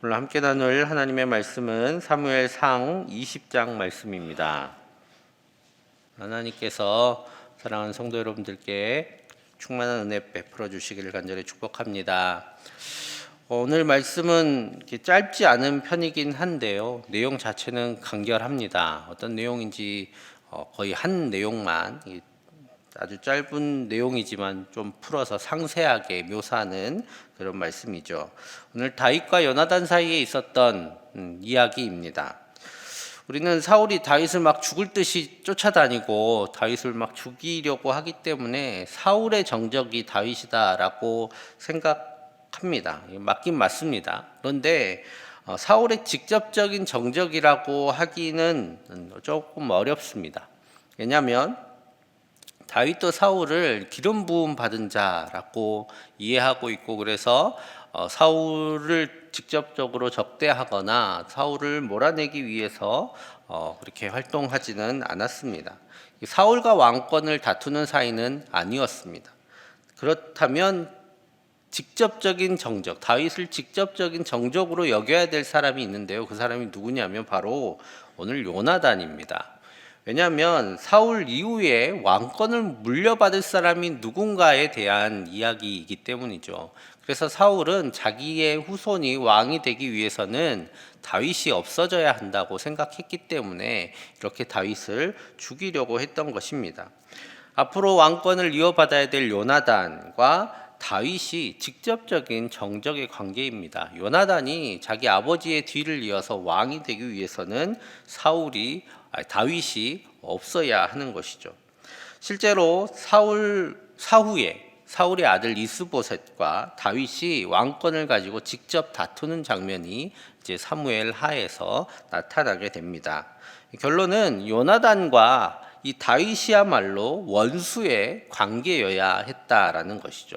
오늘 함께 나눌 하나님의 말씀은 사무엘 상 20장 말씀입니다. 하나님께서 사랑하는 성도 여러분들께 충만한 은혜 베풀어 주시기를 간절히 축복합니다. 오늘 말씀은 짧지 않은 편이긴 한데요. 내용 자체는 간결합니다. 어떤 내용인지 어, 거의 한 내용만 이 아주 짧은 내용이지만 좀 풀어서 상세하게 묘사하는 그런 말씀이죠. 오늘 다윗과 요나단 사이에 있었던 음, 이야기입니다. 우리는 사울이 다윗을 막 죽을 듯이 쫓아다니고 다윗을 막 죽이려고 하기 때문에 사울의 정적이 다윗이다라고 생각합니다. 맞긴 맞습니다. 그런데 어, 사울의 직접적인 정적이라고 하기는 음, 조금 어렵습니다. 왜냐하면 다윗도 사울을 기름 부음 받은 자라고 이해하고 있고 그래서 어, 사울을 직접적으로 적대하거나 사울을 몰아내기 위해서 어, 그렇게 활동하지는 않았습니다. 이 사울과 왕권을 다투는 사이는 아니었습니다. 그렇다면 직접적인 정적, 다윗을 직접적인 정적으로 여겨야 될 사람이 있는데요. 그 사람이 누구냐면 바로 오늘 요나단입니다. 왜냐하면 사울 이후에 왕권을 물려받을 사람이 누군가에 대한 이야기이기 때문이죠. 그래서 사울은 자기의 후손이 왕이 되기 위해서는 다윗이 없어져야 한다고 생각했기 때문에 이렇게 다윗을 죽이려고 했던 것입니다. 앞으로 왕권을 이어받아야 될 요나단과 다윗이 직접적인 정적의 관계입니다. 요나단이 자기 아버지의 뒤를 이어서 왕이 되기 위해서는 사울이 다윗이 없어야 하는 것이죠. 실제로 사울 사후에 사울의 아들 이스보셋과 다윗이 왕권을 가지고 직접 다투는 장면이 이제 사무엘 하에서 나타나게 됩니다. 결론은 요나단과 이 다윗이야말로 원수의 관계여야 했다라는 것이죠.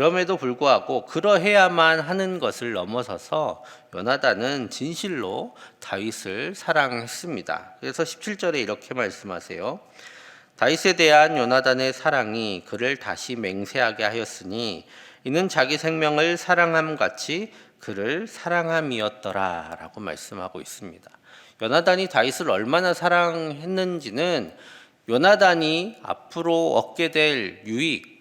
그럼에도 불구하고 그러해야만 하는 것을 넘어서서 요나단은 진실로 다윗을 사랑했습니다. 그래서 17절에 이렇게 말씀하세요. 다윗에 대한 요나단의 사랑이 그를 다시 맹세하게 하였으니 이는 자기 생명을 사랑함 같이 그를 사랑함이었더라라고 말씀하고 있습니다. 요나단이 다윗을 얼마나 사랑했는지는 요나단이 앞으로 얻게 될 유익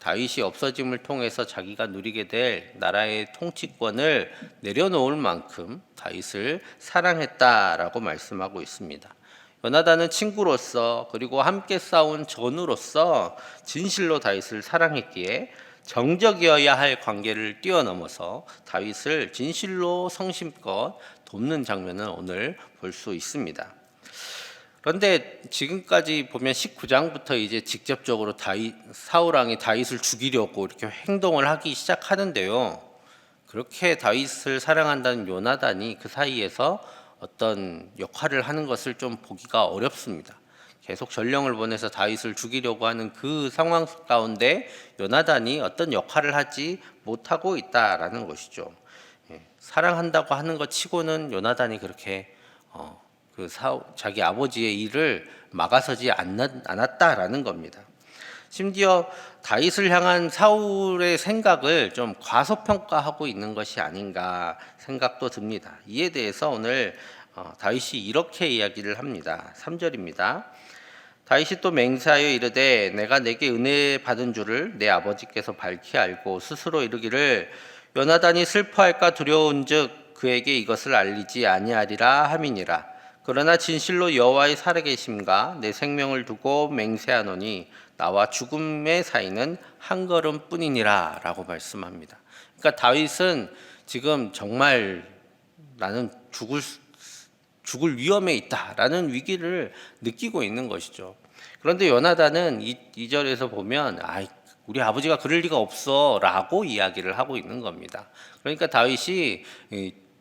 다윗이 없어짐을 통해서 자기가 누리게 될 나라의 통치권을 내려놓을 만큼 다윗을 사랑했다라고 말씀하고 있습니다. 요나단은 친구로서 그리고 함께 싸운 전우로서 진실로 다윗을 사랑했기에 정적이어야 할 관계를 뛰어넘어서 다윗을 진실로 성심껏 돕는 장면을 오늘 볼 수 있습니다. 그런데 지금까지 보면 19장부터 이제 직접적으로 다윗 사울 왕이 다윗을 죽이려고 이렇게 행동을 하기 시작하는데요. 그렇게 다윗을 사랑한다는 요나단이 그 사이에서 어떤 역할을 하는 것을 좀 보기가 어렵습니다. 계속 전령을 보내서 다윗을 죽이려고 하는 그 상황 가운데 요나단이 어떤 역할을 하지 못하고 있다라는 것이죠. 예, 사랑한다고 하는 것 치고는 요나단이 그렇게 어, 그 사, 자기 아버지의 일을 막아서지 않았다라는 겁니다. 심지어 다윗을 향한 사울의 생각을 좀 과소평가하고 있는 것이 아닌가 생각도 듭니다. 이에 대해서 오늘 어, 다윗이 이렇게 이야기를 합니다. 3절입니다. 다윗이 또 맹세하여 이르되 내가 내게 은혜 받은 줄을 내 아버지께서 밝히 알고 스스로 이르기를 요나단이 슬퍼할까 두려운즉 그에게 이것을 알리지 아니하리라 함이니라. 그러나 진실로 여호와의 살아계심과 내 생명을 두고 맹세하노니 나와 죽음의 사이는 한 걸음뿐이니라라고 말씀합니다. 그러니까 다윗은 지금 정말 나는 죽을 죽을 위험에 있다라는 위기를 느끼고 있는 것이죠. 그런데 요나단은 이, 이 절에서 보면 아 우리 아버지가 그럴 리가 없어라고 이야기를 하고 있는 겁니다. 그러니까 다윗이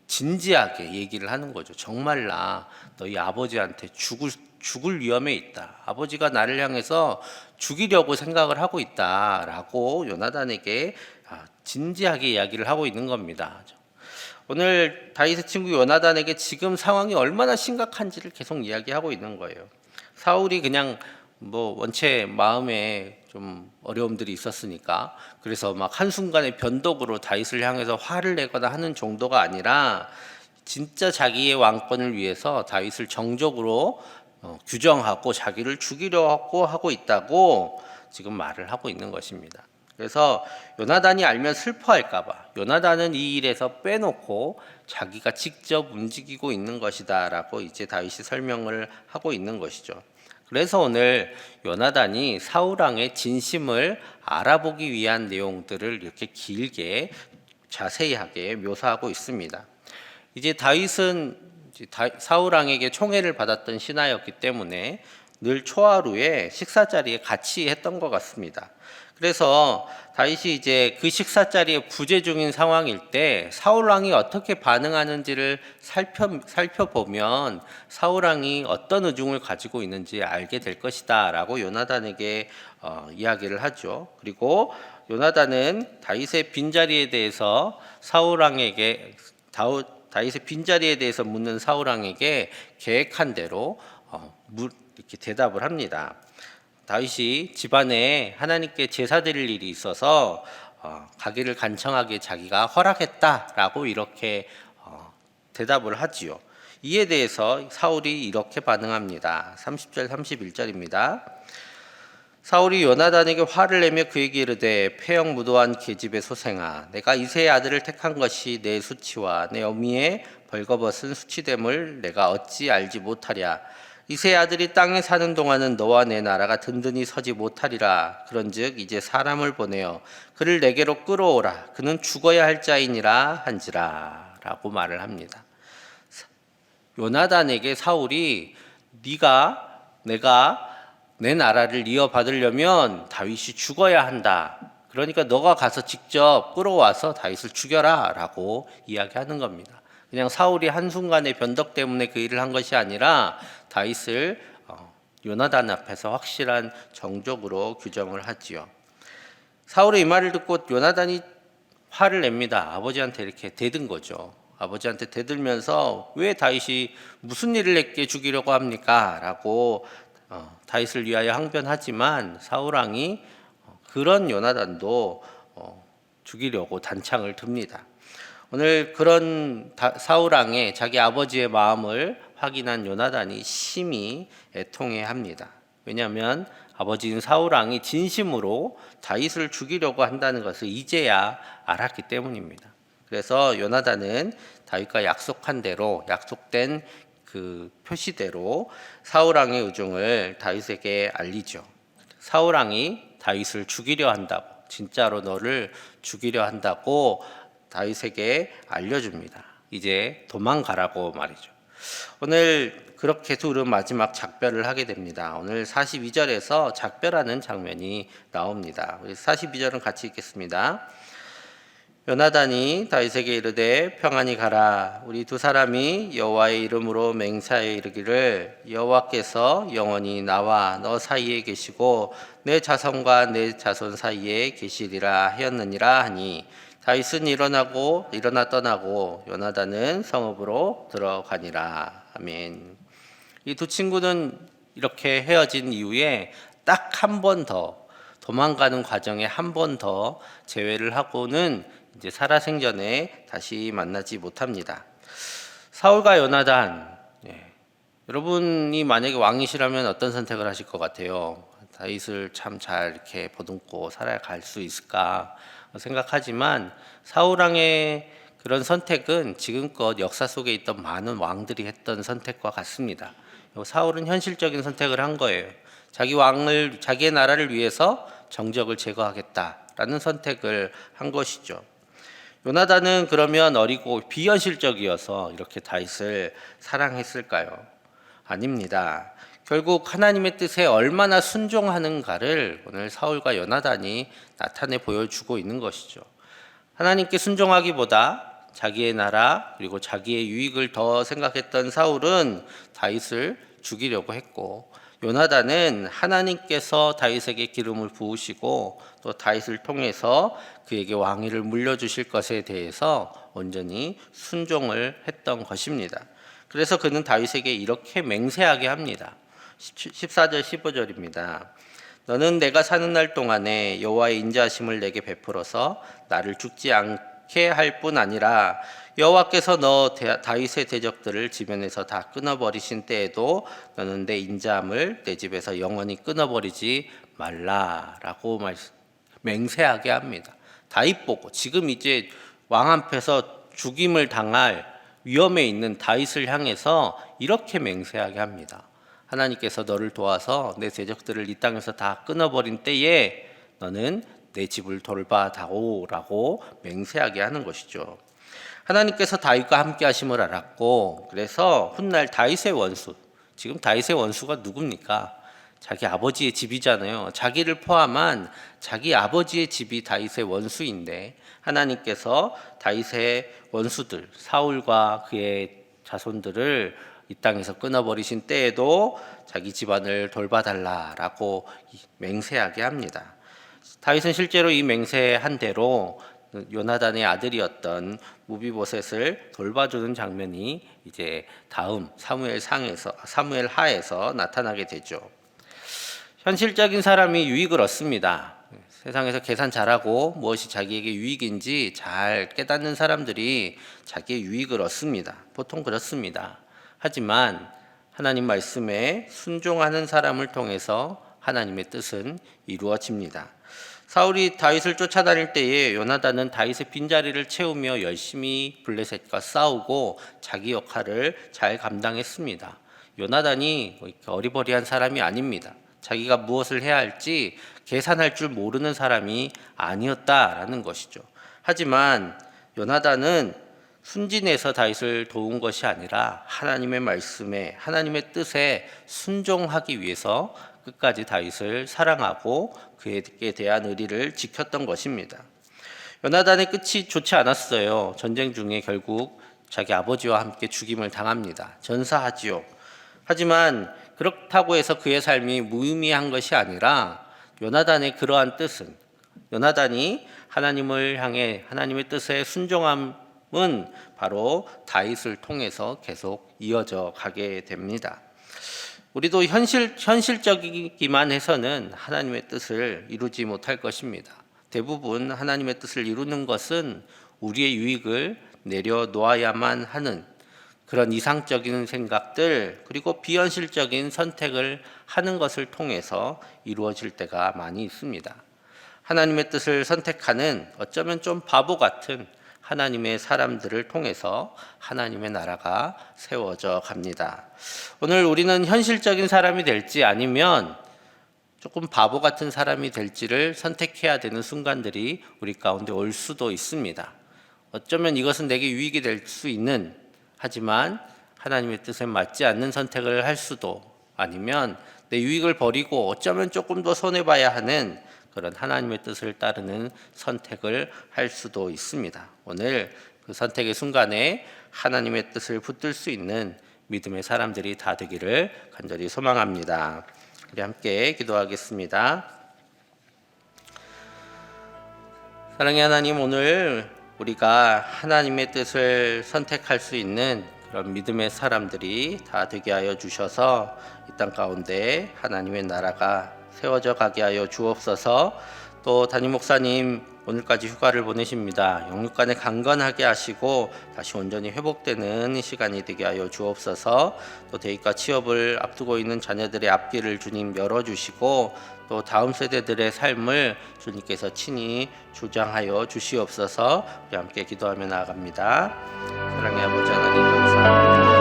진지하게 얘기를 하는 거죠. 정말 나 너희 아버지한테 죽을 죽을 위험에 있다. 아버지가 나를 향해서 죽이려고 생각을 하고 있다라고 요나단에게 아, 진지하게 이야기를 하고 있는 겁니다. 오늘 다윗의 친구 요나단에게 지금 상황이 얼마나 심각한지를 계속 이야기하고 있는 거예요. 사울이 그냥 뭐 원체 마음에 좀좀 어려움들이 있었으니까 그래서 막 한순간에 변덕으로 다윗을 향해서 화를 내거나 하는 정도가 아니라 진짜 자기의 왕권을 위해서 다윗을 정적으로 어, 규정하고 자기를 죽이려고 하고 있다고 지금 말을 하고 있는 것입니다. 그래서 요나단이 알면 슬퍼할까봐 요나단은 이 일에서 빼놓고 자기가 직접 움직이고 있는 것이다라고 이제 다윗이 설명을 하고 있는 것이죠. 그래서 오늘 요나단이 사울 왕의 진심을 알아보기 위한 내용들을 이렇게 길게 자세히하게 묘사하고 있습니다. 이제 다윗은 이제 다- 사울 왕에게 총애를 받았던 신하였기 때문에 늘 초하루에 식사 자리에 같이 했던 것 같습니다. 그래서 다윗이 이제 그 식사 자리에 부재 중인 상황일 때 사울 왕이 어떻게 반응하는지를 살펴 살펴보면 사울 왕이 어떤 의중을 가지고 있는지 알게 될 것이다라고 요나단에게 어, 이야기를 하죠. 그리고 요나단은 다윗의 빈자리에 대해서 사울 왕에게 다우, 다윗의 빈자리에 대해서 묻는 사울 왕에게 계획한 대로 어, 물- 이렇게 대답을 합니다. 다윗이 집안에 하나님께 제사 드릴 일이 있어서 어, 가기를 간청하게 자기가 허락했다라고 이렇게 어, 대답을 하지요. 이에 대해서 사울이 이렇게 반응합니다. 30절 31절입니다. 사울이 요나단에게 화를 내며 그에게 이르되 폐역 무도한 계집의 소생아 내가 이세의 아들을 택한 것이 내 수치와 내 어미의 벌거벗은 수치됨을 내가 어찌 알지 못하랴 이세의 아들이 땅에 사는 동안은 너와 내 나라가 든든히 서지 못하리라 그런즉 이제 사람을 보내어 그를 내게로 끌어오라 그는 죽어야 할 자이니라 한지라라고 말을 합니다. 요나단에게 사울이 네가 내가 내 나라를 이어받으려면 다윗이 죽어야 한다. 그러니까 너가 가서 직접 끌어와서 다윗을 죽여라라고 이야기하는 겁니다. 그냥 사울이 한순간의 변덕 때문에 그 일을 한 것이 아니라 다윗을 어, 요나단 앞에서 확실한 정적으로 규정을 하지요. 사울의 이 말을 듣고 요나단이 화를 냅니다. 아버지한테 이렇게 대든 거죠. 아버지한테 대들면서 왜 다윗이 무슨 일을 내게 죽이려고 합니까? 라고 어, 다윗을 위하여 항변하지만 사울 왕이 어, 그런 요나단도 어, 죽이려고 단창을 듭니다. 오늘 그런 다- 사울 왕의 자기 아버지의 마음을 확인한 요나단이 심히 애통해 합니다. 왜냐하면 아버지인 사울 왕이 진심으로 다윗을 죽이려고 한다는 것을 이제야 알았기 때문입니다. 그래서 요나단은 다윗과 약속한 대로 약속된 그 표시대로 사울 왕의 의중을 다윗에게 알리죠. 사울 왕이 다윗을 죽이려 한다고 진짜로 너를 죽이려 한다고 다윗에게 알려줍니다. 이제 도망가라고 말이죠. 오늘 그렇게 둘은 마지막 작별을 하게 됩니다. 오늘 42절에서 작별하는 장면이 나옵니다. 우리 42절은 같이 읽겠습니다. 요나단이 다윗에게 이르되 평안히 가라 우리 두 사람이 여호와의 이름으로 맹세하여 이르기를 여호와께서 영원히 나와 너 사이에 계시고 내 자손과 내 자손 사이에 계시리라 하였느니라 하니 다윗은 일어나고 일어나 떠나고 요나단은 성읍으로 들어가니라 아멘. 이 두 친구는 이렇게 헤어진 이후에 딱 한 번 더 도망가는 과정에 한 번더 재회를 하고는 이제 살아생전에 다시 만나지 못합니다. 사울과 요나단 예. 여러분이 만약에 왕이시라면 어떤 선택을 하실 것 같아요? 다윗을 참 잘 이렇게 보듬고 살아갈 수 있을까 생각하지만 사울 왕의 그런 선택은 지금껏 역사 속에 있던 많은 왕들이 했던 선택과 같습니다. 사울은 현실적인 선택을 한 거예요. 자기 왕을 자기의 나라를 위해서 정적을 제거하겠다라는 선택을 한 것이죠. 요나단은 그러면 어리고 비현실적이어서 이렇게 다윗을 사랑했을까요? 아닙니다. 결국 하나님의 뜻에 얼마나 순종하는가를 오늘 사울과 요나단이 나타내 보여주고 있는 것이죠. 하나님께 순종하기보다 자기의 나라 그리고 자기의 유익을 더 생각했던 사울은 다윗을 죽이려고 했고 요나단은 하나님께서 다윗에게 기름을 부으시고 또 다윗을 통해서 그에게 왕위를 물려주실 것에 대해서 온전히 순종을 했던 것입니다. 그래서 그는 다윗에게 이렇게 맹세하게 합니다. 14절 15절입니다. 너는 내가 사는 날 동안에 여호와의 인자하심을 내게 베풀어서 나를 죽지 않게 할 뿐 아니라 여호와께서 너 대- 다윗의 대적들을 지면에서 다 끊어버리신 때에도 너는 내 인자함을 내 집에서 영원히 끊어버리지 말라라고 맹세하게 합니다. 다윗 보고 지금 이제 왕 앞에서 죽임을 당할 위험에 있는 다윗을 향해서 이렇게 맹세하게 합니다. 하나님께서 너를 도와서 내 대적들을 이 땅에서 다 끊어버린 때에 너는 내 집을 돌봐다오라고 맹세하게 하는 것이죠. 하나님께서 다윗과 함께 하심을 알았고 그래서 훗날 다윗의 원수 지금 다윗의 원수가 누굽니까? 자기 아버지의 집이잖아요. 자기를 포함한 자기 아버지의 집이 다윗의 원수인데 하나님께서 다윗의 원수들 사울과 그의 자손들을 이 땅에서 끊어버리신 때에도 자기 집안을 돌봐달라라고 맹세하게 합니다. 다윗은 실제로 이 맹세한 대로 요나단의 아들이었던 무비보셋을 돌봐주는 장면이 이제 다음 사무엘 상에서 사무엘 하에서 나타나게 되죠. 현실적인 사람이 유익을 얻습니다. 세상에서 계산 잘하고 무엇이 자기에게 유익인지 잘 깨닫는 사람들이 자기의 유익을 얻습니다. 보통 그렇습니다. 하지만 하나님 말씀에 순종하는 사람을 통해서 하나님의 뜻은 이루어집니다. 사울이 다윗을 쫓아다닐 때에 요나단은 다윗의 빈자리를 채우며 열심히 블레셋과 싸우고 자기 역할을 잘 감당했습니다. 요나단이 뭐 어리버리한 사람이 아닙니다. 자기가 무엇을 해야 할지 계산할 줄 모르는 사람이 아니었다라는 것이죠. 하지만 요나단은 순진해서 다윗을 도운 것이 아니라 하나님의 말씀에 하나님의 뜻에 순종하기 위해서 끝까지 다윗을 사랑하고 그에게 대한 의리를 지켰던 것입니다. 요나단의 끝이 좋지 않았어요. 전쟁 중에 결국 자기 아버지와 함께 죽임을 당합니다. 전사하지요. 하지만 그렇다고 해서 그의 삶이 무의미한 것이 아니라 요나단의 그러한 뜻은 요나단이 하나님을 향해 하나님의 뜻에 순종함 은 바로 다윗을 통해서 계속 이어져 가게 됩니다. 우리도 현실 현실적이기만 해서는 하나님의 뜻을 이루지 못할 것입니다. 대부분 하나님의 뜻을 이루는 것은 우리의 유익을 내려놓아야만 하는 그런 이상적인 생각들 그리고 비현실적인 선택을 하는 것을 통해서 이루어질 때가 많이 있습니다. 하나님의 뜻을 선택하는 어쩌면 좀 바보 같은 하나님의 사람들을 통해서 하나님의 나라가 세워져 갑니다. 오늘 우리는 현실적인 사람이 될지 아니면 조금 바보 같은 사람이 될지를 선택해야 되는 순간들이 우리 가운데 올 수도 있습니다. 어쩌면 이것은 내게 유익이 될 수 있는 하지만 하나님의 뜻에 맞지 않는 선택을 할 수도 아니면 내 유익을 버리고 어쩌면 조금 더 손해봐야 하는 그런 하나님의 뜻을 따르는 선택을 할 수도 있습니다. 오늘 그 선택의 순간에 하나님의 뜻을 붙들 수 있는 믿음의 사람들이 다 되기를 간절히 소망합니다. 우리 함께 기도하겠습니다. 사랑의 하나님 오늘 우리가 하나님의 뜻을 선택할 수 있는 그런 믿음의 사람들이 다 되게 하여 주셔서 이 땅 가운데 하나님의 나라가 세워져 가게 하여 주옵소서. 또 담임 목사님 오늘까지 휴가를 보내십니다. 영육간에 강건하게 하시고 다시 온전히 회복되는 시간이 되게 하여 주옵소서. 또 대입과 취업을 앞두고 있는 자녀들의 앞길을 주님 열어 주시고 또 다음 세대들의 삶을 주님께서 친히 주장하여 주시옵소서. 우리 함께 기도하며 나아갑니다. 사랑의 아버지 하나님 감사합니다.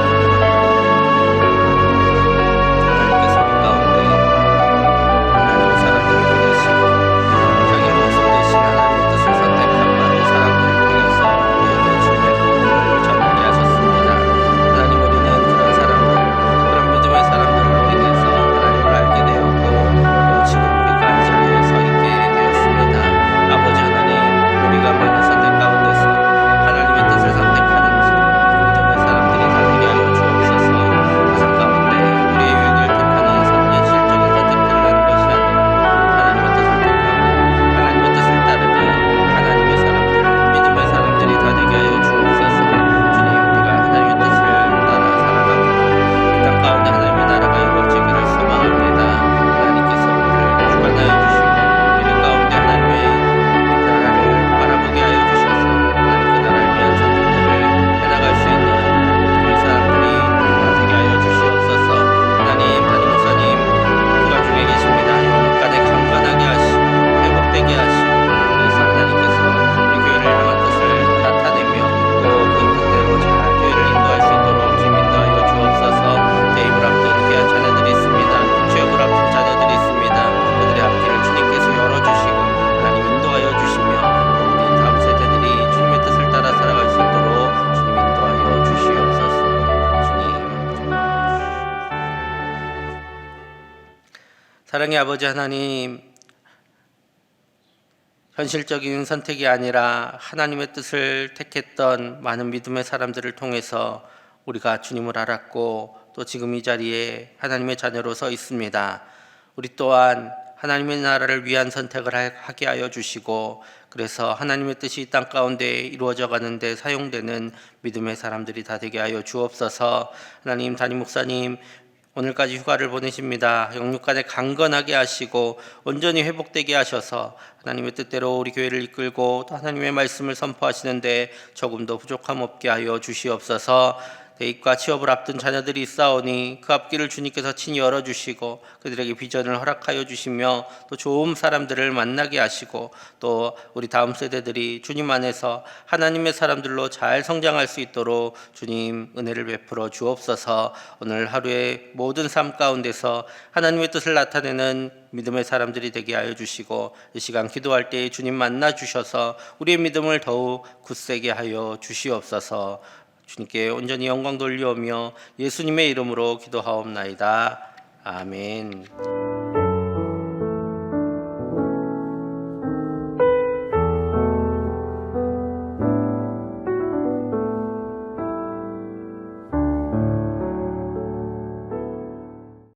사랑의 아버지 하나님, 현실적인 선택이 아니라 하나님의 뜻을 택했던 많은 믿음의 사람들을 통해서 우리가 주님을 알았고 또 지금 이 자리에 하나님의 자녀로 서 있습니다. 우리 또한 하나님의 나라를 위한 선택을 하- 하게 하여 주시고 그래서 하나님의 뜻이 이땅 가운데 이루어져 가는데 사용되는 믿음의 사람들이 다 되게 하여 주옵소서. 하나님 담임 목사님 오늘까지 휴가를 보내십니다. 영육간에 강건하게 하시고 온전히 회복되게 하셔서 하나님의 뜻대로 우리 교회를 이끌고 또 하나님의 말씀을 선포하시는데 조금도 부족함 없게 하여 주시옵소서. 대입과 취업을 앞둔 자녀들이 있사오니 그 앞길을 주님께서 친히 열어주시고 그들에게 비전을 허락하여 주시며 또 좋은 사람들을 만나게 하시고 또 우리 다음 세대들이 주님 안에서 하나님의 사람들로 잘 성장할 수 있도록 주님 은혜를 베풀어 주옵소서. 오늘 하루의 모든 삶 가운데서 하나님의 뜻을 나타내는 믿음의 사람들이 되게 하여 주시고 이 시간 기도할 때 주님 만나 주셔서 우리의 믿음을 더욱 굳세게 하여 주시옵소서 주님께 온전히 영광 돌리오며 예수님의 이름으로 기도하옵나이다. 아멘.